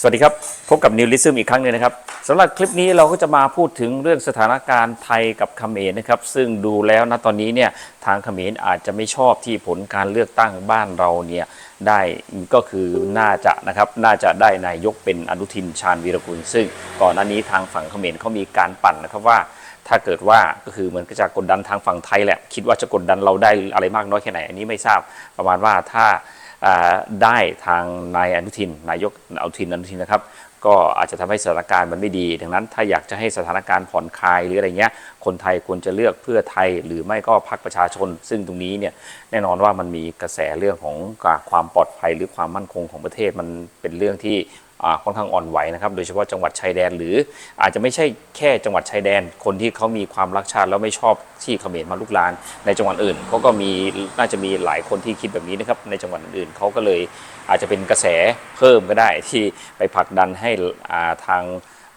สวัสดีครับ พบกับนิวลิซึมอีกครั้งหนึ่งนะครับสำหรับคลิปนี้เราก็จะมาพูดถึงเรื่องสถานการณ์ไทยกับเขมรนะครับ ซึ่งดูแล้วนะตอนนี้เนี่ยทางเขมรอาจจะไม่ชอบที่ผลการเลือกตั้งบ้านเราเนี่ยได้ก็คือน่าจะนะครับน่าจะได้นายกเป็นอนุทินชาญวีรกุล ซึ่งก่อนหน้านี้ทางฝั่งเขมรเขามีการปั่นนะครับว่า ถ้าเกิดว่าก็คือเหมือนก็จะกดดันทางฝั่งไทยแหละคิดว่าจะกดดันเราได้อะไรมากน้อยแค่ไหนอันนี้ไม่ทราบประมาณว่าถ้า ได้ทางนายอนุทิน นายกอนุทินอนุทินนะครับ ก็อาจจะทำให้สถานการณ์มันไม่ดี ดังนั้นถ้าอยากจะให้สถานการณ์ผ่อนคลายหรืออะไรเงี้ย คนไทยควรจะเลือกเพื่อไทยหรือไม่ก็พรรคประชาชน ซึ่งตรงนี้เนี่ยแน่นอนว่ามันมีกระแสเรื่องของความปลอดภัยหรือความมั่นคงของประเทศมันเป็นเรื่องที่ ค่อนข้างอ่อนไหวนะครับ โดยเฉพาะจังหวัดชายแดน หรืออาจจะไม่ใช่แค่จังหวัดชายแดน คนที่เขามีความรักชาติแล้วไม่ชอบที่เขมรมาลุกลาน ในจังหวัดอื่นเขาก็มีน่าจะมีหลายคนที่คิดแบบนี้นะครับในจังหวัดอื่นเขาก็เลยอาจจะเป็นกระแสเพิ่มก็ได้ที่ไปผลักดันให้ทาง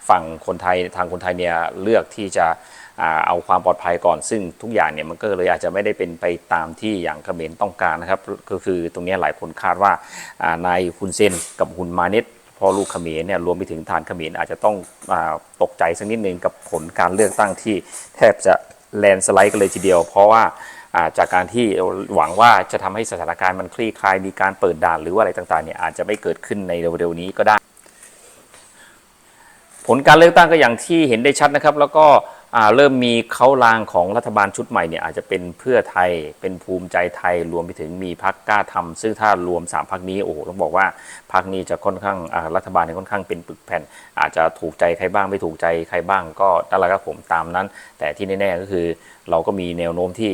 ฝั่งคนไทยทางคนไทยเนี่ยเลือกที่จะเอาความปลอดภัยก่อนซึ่งทุกอย่างเนี่ยมันก็เลยอาจจะไม่ได้เป็นไปตามที่อย่างเขมรต้องการนะครับ ก็คือตรงนี้หลายคนคาดว่านายฮุนเซนกับฮุนมาเนต พ่อลูกเขมรเนี่ยรวมไปถึงฐานเขมรอาจจะต้องอตกใจสักนิดนึงกับผลการเลือกตั้งที่แทบจะแลนสไลด์กันเลยทีเดียว เพราะว่าจากการที่หวังว่าจะทำให้สถานการณ์มันคลี่คลายมีการเปิดด่านหรือว่าอะไรต่างๆเนี่ยอาจจะไม่เกิดขึ้นในเร็วๆนี้ก็ได้ ผลการเลือกตั้งก็อย่างที่เห็นได้ชัดนะครับ แล้วก็ เริ่มมีเขาลางของรัฐบาลชุดใหม่เนี่ยอาจจะเป็นเพื่อไทยเป็นภูมิใจไทยรวมไปถึงมีพักกล้าทำซึ่งถ้ารวม 3พักนี้โอ้โหต้องบอกว่าพักนี้จะค่อนข้างรัฐบาลเนี่ยค่อนข้างเป็นปึกแผ่น อาจจะถูกใจใครบ้างไม่ถูกใจใครบ้างก็นั่นแหละครับผมตามนั้น แต่ที่แน่ๆก็คือเราก็มีแนวโน้มที่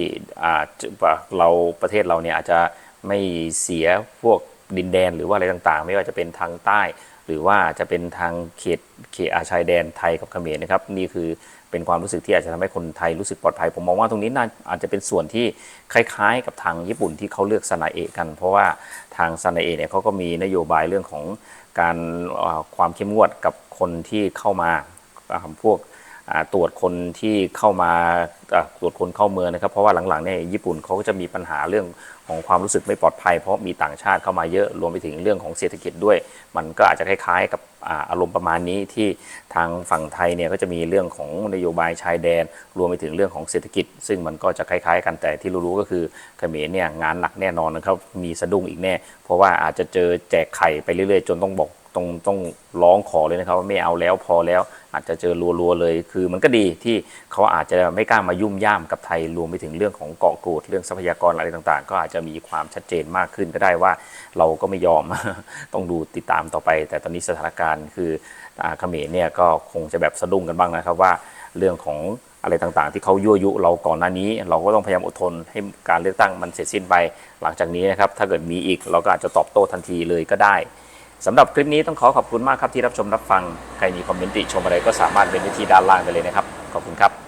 เราประเทศเราเนี่ยอาจจะไม่เสียพวก ดินแดนหรือว่าอะไรต่างๆ ไม่ว่าจะเป็นทางใต้ หรือว่าจะเป็นทางเขตเขตอาชายแดนไทยกับเขมรนะครับนี่คือเป็นความรู้สึกที่อาจจะทำให้คนไทยรู้สึกปลอดภัย ผมมองว่าตรงนี้น่าอาจจะเป็นส่วนที่คล้ายๆ กับทางญี่ปุ่นที่เขาเลือกซานาเอะกัน เพราะว่าทางซานาเอะเนี่ยเขาก็มีนโยบายเรื่องของการความเข้มงวดกับคนที่เข้ามาพวก ตรวจคนที่เข้ามาตรวจคนเข้าเมืองนะครับ เพราะว่าหลังๆเนี่ยญี่ปุ่นเขาก็จะมีปัญหาเรื่องของความรู้สึกไม่ปลอดภัย เพราะมีต่างชาติเข้ามาเยอะรวมไปถึงเรื่องของเศรษฐกิจด้วย มันก็อาจจะคล้ายๆกับอาอารมณ์ประมาณนี้ที่ทางฝั่งไทยเนี่ยก็จะมีเรื่องของนโยบายชายแดน รวมไปถึงเรื่องของเศรษฐกิจ ซึ่งมันก็จะคล้ายๆ กันแต่ที่รู้ๆก็คือเขมรเนี่ยงานหนักแน่นอนนะครับมีสะดุ้งอีกแน่ เพราะว่าอาจจะเจอแจกไข่ไปเรื่อยๆ จนต้องบอกต้องต้องร้องขอเลยนะครับว่าไม่เอาแล้วพอแล้ว อาจจะเจอรัวๆเลย คือมันก็ดีที่เขาอาจจะไม่กล้ามายุ่มย่ามกับไทยรวมไปถึงเรื่องของเกาะกูดเรื่องทรัพยากรอะไรต่างๆ ก็อาจจะมีความชัดเจนมากขึ้นก็ได้ว่าเราก็ไม่ยอมต้องดูติดตามต่อไป แต่ตอนนี้สถานการณ์คืออ่าเขมรเนี่ยก็คงจะแบบสะดุ้งกันบ้างนะครับว่าเรื่องของอะไรต่างๆ ที่เขายั่วยุเราก่อนหน้านี้ เราก็ต้องพยายามอดทนให้การเลือกตั้งมันเสร็จสิ้นไป หลังจากนี้นะครับถ้าเกิดมีอีกเราก็อาจจะตอบโต้ทันทีเลยก็ได้ สำหรับคลิปนี้ต้องขอขอบคุณมากครับที่รับชมรับฟัง ใครมีคอมเมนต์ติชมอะไรก็สามารถเป็นวิธีด้านล่างไปเลยนะครับ ขอบคุณครับ